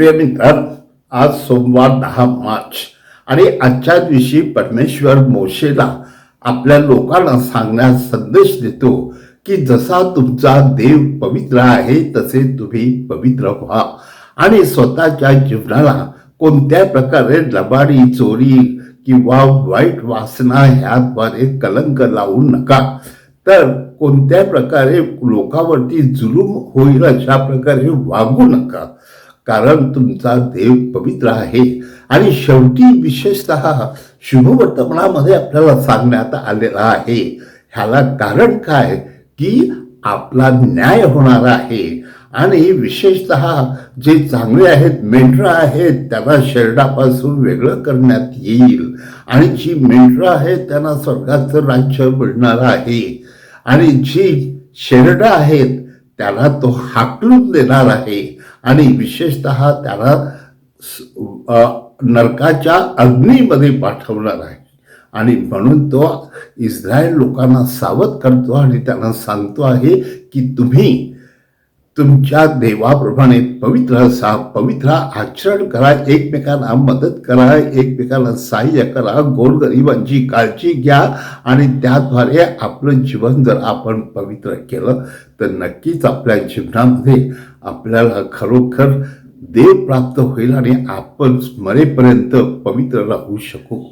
प्रिय मित्र आज सोमवार दहा मार्च आणि आजच्या दिवशी परमेश्वर मोशेला आपल्या लोकांना सांगण्यास संदेश देतो की जसा तुमचा देव पवित्र आहे तसे तुम्ही पवित्र व्हा. आणि स्वतःच्या जीवनाला कोणत्या प्रकारे लबाडी चोरी किंवा वाईट वासना ह्याद्वारे कलंक लावू नका तर कोणत्या प्रकारे लोकांवरती जुलूम होईल अशा प्रकारे वागू नका. कारण तुमचा देव पवित्र आहे. आणि शेवटी विशेषत शुभवर्तमानामध्ये आपल्याला सांगण्यात आलेला आहे. ह्याला कारण काय? की आपला न्याय होणार आहे. आणि विशेषत जे चांगले आहेत मेंढरं आहेत त्यांना शेरडापासून वेगळं करण्यात येईल. आणि जी मेंढरं आहेत त्यांना स्वर्गाचं राज्य मिळणार आहे. आणि जी शेरडं आहेत त्याला तो हाकलून देणार आहे. आणि विशेषत त्याला नरकाच्या अग्नीमध्ये पाठवणार आहे. आणि म्हणून तो इस्रायल लोकांना सावध करतो आणि त्यांना सांगतो आहे की तुम्ही तुमच्या देवाप्रमाणे पवित्र असा पवित्र आचरण करा एकमेकांना मदत करा एकमेकांना सहाय्य करा गोरगरिबांची काळजी घ्या आणि त्याद्वारे आपलं जीवन जर आपण पवित्र केलं तर नक्कीच आपल्या जीवनामध्ये आपल्याला खरोखर देव प्राप्त होईल आणि आपण मरेपर्यंत पवित्र राहू शकू.